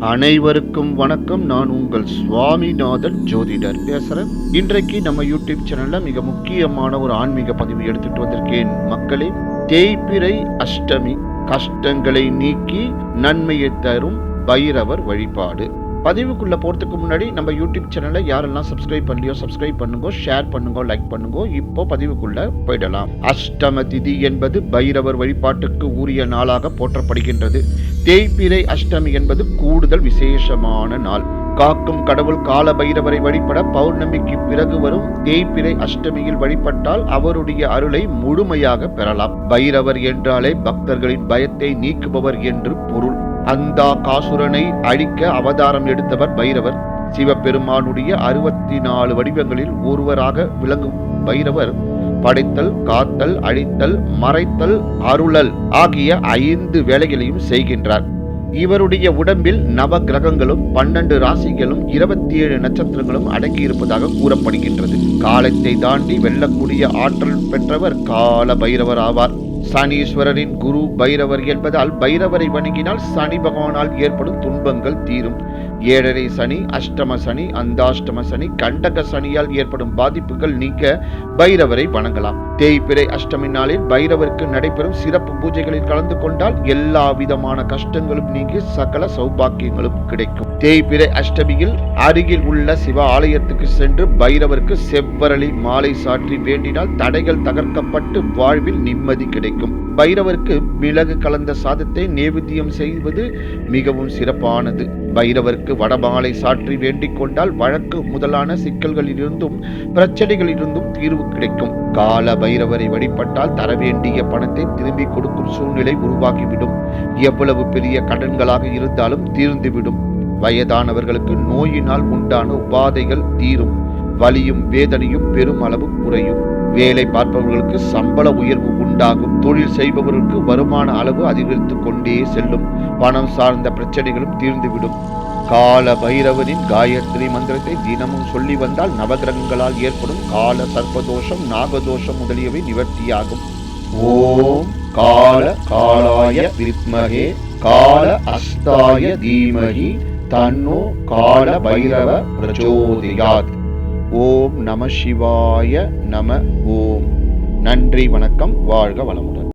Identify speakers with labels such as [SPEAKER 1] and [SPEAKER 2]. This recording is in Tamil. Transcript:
[SPEAKER 1] அனைவருக்கும் வணக்கம். நான் உங்கள் சுவாமிநாதன் ஜோதிடர் பேசுறேன். இன்றைக்கு நம்ம யூடியூப் சேனல்ல மிக முக்கியமான ஒரு ஆன்மீக பதிவு எடுத்துட்டு வந்திருக்கேன். மக்களே தேய்பிறை அஷ்டமி கஷ்டங்களை நீக்கி நன்மையை தரும் பைரவர் வழிபாடு. பதிவுக்குள்ளே போகிறதுக்கு முன்னாடி நம்ம யூடியூப் சேனலை யாரெல்லாம் சப்ஸ்கிரைப் பண்ணலையோ சப்ஸ்கிரைப் பண்ணுங்க ஷேர் பண்ணுங்க லைக் பண்ணுங்க இப்போ பதிவுக்குள்ளே போயிடலாம். அஷ்டம திதி என்பது பைரவர் வழிபாட்டுக்கு உரிய நாளாக போற்றப்படுகின்றது. தேய்பிறை அஷ்டமி என்பது கூடுதல் விசேஷமான நாள். காக்கும் கடவுள் கால பைரவரை வழிபட பௌர்ணமிக்கு பிறகு வரும் தேய்பிறை அஷ்டமியில் வழிபட்டால் அவருடைய அருளை முழுமையாக பெறலாம். பைரவர் என்றாலே பக்தர்களின் பயத்தை நீக்குபவர் என்று பொருள். அந்தா காசுரனை அழிக்க அவதாரம் எடுத்தவர் பைரவர். சிவபெருமானுடைய அறுபத்தி நாலு வடிவங்களில் ஒருவராக விளங்கும் பைரவர். படைத்தல் காத்தல் அழித்தல் மறைத்தல் அருளல் ஆகிய ஐந்து வேலைகளையும் செய்கின்றார். இவருடைய உடம்பில் நவ கிரகங்களும் பன்னெண்டு ராசிகளும் இருபத்தி ஏழு நட்சத்திரங்களும் அடங்கியிருப்பதாக கூறப்படுகின்றது. காலத்தை தாண்டி வெல்லக்கூடிய ஆற்றல் பெற்றவர் கால பைரவர் ஆவார். சனீஸ்வரரின் குரு பைரவர் என்பதால் பைரவரை வணங்கினால் சனி பகவானால் ஏற்படும் துன்பங்கள் தீரும். ஏழரை சனி அஷ்டம சனி அந்தாஷ்டம சனி கண்டக சனியால் ஏற்படும் பாதிப்புகள் நீக்க பைரவரை வணங்கலாம். தேய்பிறை அஷ்டமி நாளில் பைரவருக்கு நடைபெறும் சிறப்பு பூஜைகளில் கலந்து கொண்டால் எல்லா விதமான கஷ்டங்களும் நீங்கி சகல சௌபாக்கியங்களும் கிடைக்கும். தேய்பிறை அஷ்டமியில் அருகில் உள்ள சிவ ஆலயத்துக்கு சென்று பைரவருக்கு செவ்வரளி மாலை சாற்றி வேண்டினால் தடைகள் தகர்க்கப்பட்டு வாழ்வில் நிம்மதி கிடைக்கும். பைரவருக்கு மிளகு கலந்த சாதத்தை நேவேத்தியம் செய்வது மிகவும் சிறப்பானது. பைரவருக்கு வடமாலை சாற்றி வேண்டிக் கொண்டால் வழக்கு முதலான சிக்கல்களிலிருந்தும் பிரச்சனைகளிலிருந்தும் தீர்வு கிடைக்கும். கால பைரவரை வழிபட்டால் தர வேண்டிய பணத்தை திரும்பி கொடுக்கும் சூழ்நிலை உருவாகிவிடும். எவ்வளவு பெரிய கடன்களாக இருந்தாலும் தீர்ந்துவிடும். வயதானவர்களுக்கு நோயினால் உண்டான உபாதைகள் தீரும். வலியும் வேதனையும் பெருமளவு குறையும். வேலை பார்ப்பவர்களுக்கு சம்பள உயர்வு உண்டாகும். தொழில் செய்பவர்களுக்கு வருமான அளவு அதிகரித்துக் கொண்டே செல்லும். பணம் சார்ந்த பிரச்சனைகளும் தீர்ந்துவிடும். கால பைரவனின் காயத்ரி மந்திரத்தை தினமும் சொல்லி வந்தால் நவகிரகங்களால் ஏற்படும் கால சர்ப்பதோஷம் நாகதோஷம் முதலியவை நிவர்த்தியாகும். ஓம் கால காலாய வித்மகே கால அஸ்தாய தீமகி தன்னோ கால பைரவ பிரச்சோதியாத். ஓம் நம சிவாய நம ஓம். நன்றி வணக்கம் வாழ்க வளமுடன்.